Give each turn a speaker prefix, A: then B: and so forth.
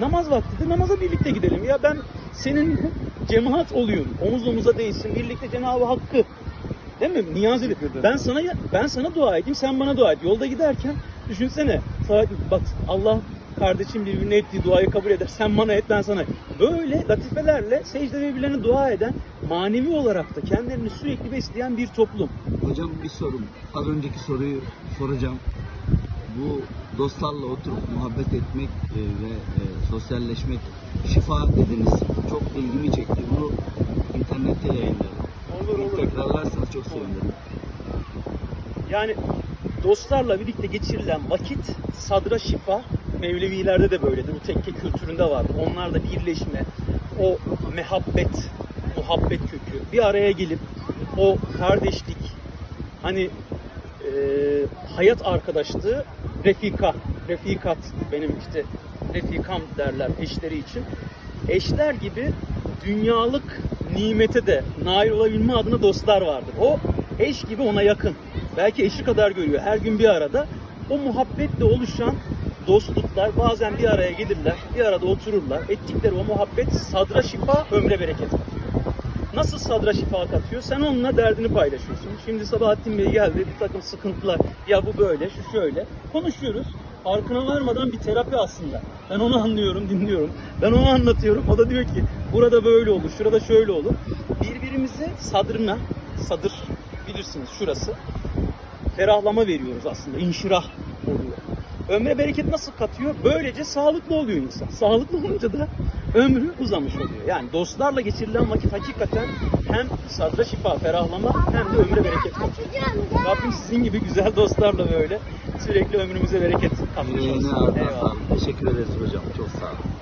A: Namaz vaktidir. Namaza birlikte gidelim. Ya ben senin cemaat oluyorum. Omuz omuza değilsin. Birlikte Cenab-ı Hakk'ı Değil mi? Niyaz edip.
B: Teşekkür ederim.
A: Ben sana ben sana dua edeyim, sen bana dua et. Yolda giderken düşünsene. Bak Allah kardeşim birbirine ettiği duayı kabul eder. Sen bana et, ben sana. Böyle latifelerle secde birbirlerine dua eden, manevi olarak da kendilerini sürekli besleyen bir toplum.
B: Hocam bir sorum. Az önceki soruyu soracağım. Bu dostlarla oturup muhabbet etmek e, ve e, sosyalleşmek şifa dediniz. Çok ilgimi çekti. Bunu internette yayınladım.
A: Olur
B: Tekrarlarsanız çok sevinirim.
A: Yani dostlarla birlikte geçirilen vakit sadra şifa. Mevlevilerde de böyledir. Bu tekke kültüründe vardır. Onlarla birleşme, o mehabbet, muhabbet kökü bir araya gelip o kardeşlik, hani e, hayat arkadaşlığı, refika, refikat benim işte refikam derler eşleri için. Eşler gibi dünyalık nimete de nail olabilme adına dostlar vardır. O eş gibi ona yakın. Belki eşi kadar görüyor. Her gün bir arada. O muhabbetle oluşan dostluklar bazen bir araya gelirler. Bir arada otururlar. Ettikleri o muhabbet sadra şifa, ömre bereket. Nasıl sadra şifa katıyor? Sen onunla derdini paylaşıyorsun. Şimdi Sabahattin Bey geldi bir takım sıkıntılar. Ya bu böyle, şu şöyle. Konuşuyoruz. Farkına varmadan bir terapi aslında. Ben onu anlıyorum, dinliyorum. Ben onu anlatıyorum. O da diyor ki burada böyle olur, şurada şöyle olur. Birbirimize sadrına, sadır bilirsiniz şurası. Ferahlama veriyoruz aslında. İnşirah oluyor. Ömre bereket nasıl katıyor? Böylece sağlıklı oluyor insan. Sağlıklı olunca da ömrü uzamış oluyor. Yani dostlarla geçirilen vakit hakikaten hem sadra şifa, ferahlama hem de ömre bereket katıyor. Rabbim sizin gibi güzel dostlarla böyle sürekli ömrümüze bereket katmış olsun. Eyvallah.
B: Teşekkür ederiz hocam. Çok sağ olun.